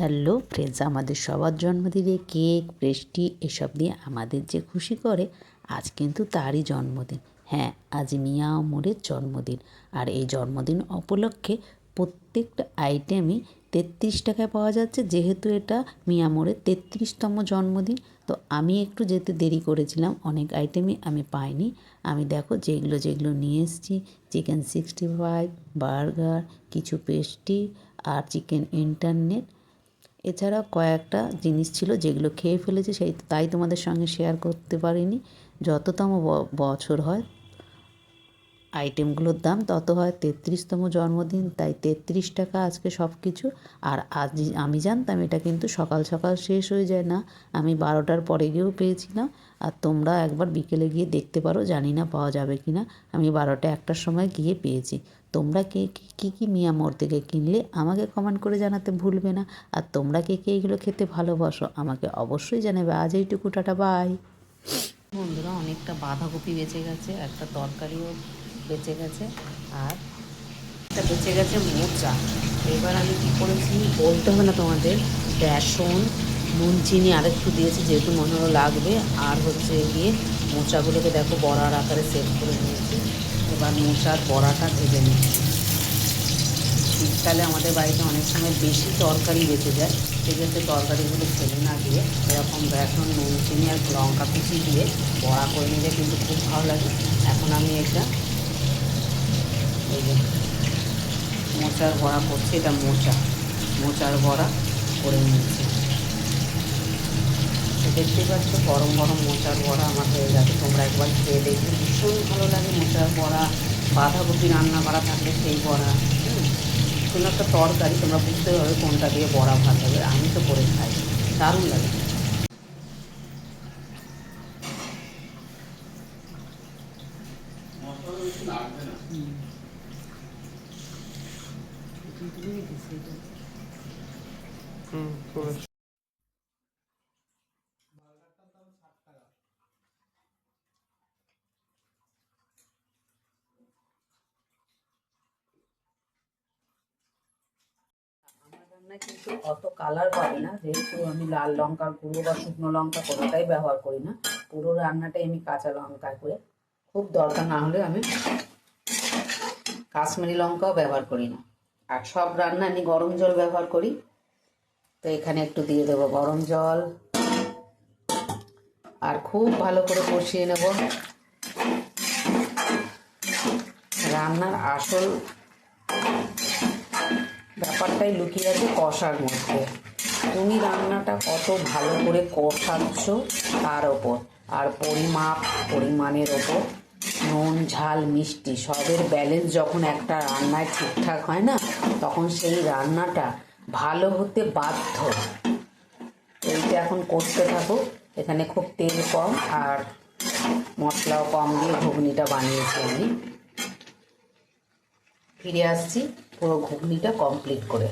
Hello friends, আমাদের সবার জন্মদিনে কেক, পেস্ট্রি এসব দিয়ে আমাদের যে খুশি করে, আজ কিন্তু তারই জন্মদিন। হ্যাঁ আজ মিয়া মোড়ের জন্মদিন। আর এই জন্মদিন উপলক্ষে প্রত্যেকটা আইটেমই তেত্রিশ টাকায় পাওয়া যাচ্ছে। যেহেতু এটা মিয়া মোড়ের তেত্রিশতম জন্মদিন, তো আমি একটু যেতে দেরি করেছিলাম। অনেক আইটেমই আমি পাইনি। আমি দেখো যেগুলো যেগুলো নিয়ে এসেছি। চিকেন সিক্সটি ফাইভ বার্গার কিছু পেস্ট্রি আর চিকেন ইন্টারনেট এছাড়া কয়েকটা জিনিস ছিল যেগুলো খেয়ে ফেলেছি, সেই তাই তোমাদের সঙ্গে শেয়ার করতে পারিনি। যততম বছর হয় আইটেমগুলোর দাম তত হয় তেত্রিশতম জন্মদিন, তাই তেত্রিশ টাকা আজকে সব কিছু আর আজ আমি জানতাম এটা কিন্তু সকাল সকাল শেষ হয়ে যায় না, আমি বারোটার পরে গিয়েও পেয়েছিলাম আর তোমরা একবার বিকেলে গিয়ে দেখতে পারো, জানি না পাওয়া যাবে কি না। আমি বারোটা একটার সময় গিয়ে পেয়েছি। তোমরা কে, কী- কী মিয়া মোড় থেকে কিনলে আমাকে কমেন্ট করে জানাতে ভুলবে না। আর তোমরা কে কে এইগুলো খেতে ভালোবাসো আমাকে অবশ্যই জানাবে। আজ এইটুকু, টাটা, বাই। বন্ধুরা, অনেকটা বাঁধাকপি বেঁচে গেছে, একটা তরকারিও বেঁচে গেছে আর একটা বেঁচে গেছে মোচা। এবার আমি কী করেছি? বলতে হবে না তোমাদের, বেসন নুন চিনি আর একটু দিয়েছি, যেহেতু মনে হলো লাগবে। আর হচ্ছে গিয়ে মোচাগুলোকে দেখো বড়ার আকারে সেট করে নিয়েছি। এবার মোচার বড়াটা ভেজে নিচ্ছি শীতকালে আমাদের বাড়িতে অনেক সময় বেশি তরকারি বেঁচে যায়। সেক্ষেত্রে তরকারিগুলো ফেলে না দিয়ে এরকম বেসন নুন চিনি আর লঙ্কা কুচি দিয়ে বড়া করে নিলে কিন্তু খুব ভালো লাগে। এখন আমি এটা এই যে মোচার বড়া করছি এটা মোচা। মোচার বড়া করে নিয়েছি। দেখতে পাচ্ছ গরম গরম মোচার বড়া আমার হয়ে গেছে। তোমরা একবার খেয়ে দেখবে ভীষণ ভালো লাগে মোচার বড়া। বাঁধাকপি রান্না করা থাকলে সেই বড়া। কোনো একটা তরকারি তোমরা বুঝতে পারবে কোনটা দিয়ে বড়া ভালো লাগে আমি তো করে খাই দারুণ লাগে। হুম। হুম কিন্তু অত কালার হবে না, যেহেতু আমি লাল লঙ্কার গুঁড়ো বা শুকনো লঙ্কা কোনোটাই ব্যবহার করি না। পুরো রান্নাটাই আমি কাঁচা লঙ্কা করে, খুব দরকার না হলে আমি কাশ্মীরি লঙ্কাও ব্যবহার করি না। আর সব রান্না আমি গরম জল ব্যবহার করি। তো এখানে একটু দিয়ে দেবো গরম জল। আর খুব ভালো করে কষিয়ে নেব। রান্নার আসল ব্যাপারটাই লুকিয়ে আছে কষার মধ্যে। তুমি রান্নাটা কত ভালো করে কষাচ্ছ তার ওপর। আর পরিমাপ, পরিমাণের ওপর। নুন, ঝাল, মিষ্টি, সবের ব্যালেন্স যখন একটা রান্নায় ঠিকঠাক হয় না, তখন সেই রান্নাটা ভালো হতে বাধ্য। এইটা এখন করতে থাকো। এখানে খুব তেল কম আর মশলাও কম দিয়ে ঘুগনিটা বানিয়েছি আমি। ফিরে আসছি, পুরো ঘুগনিটা কমপ্লিট করে।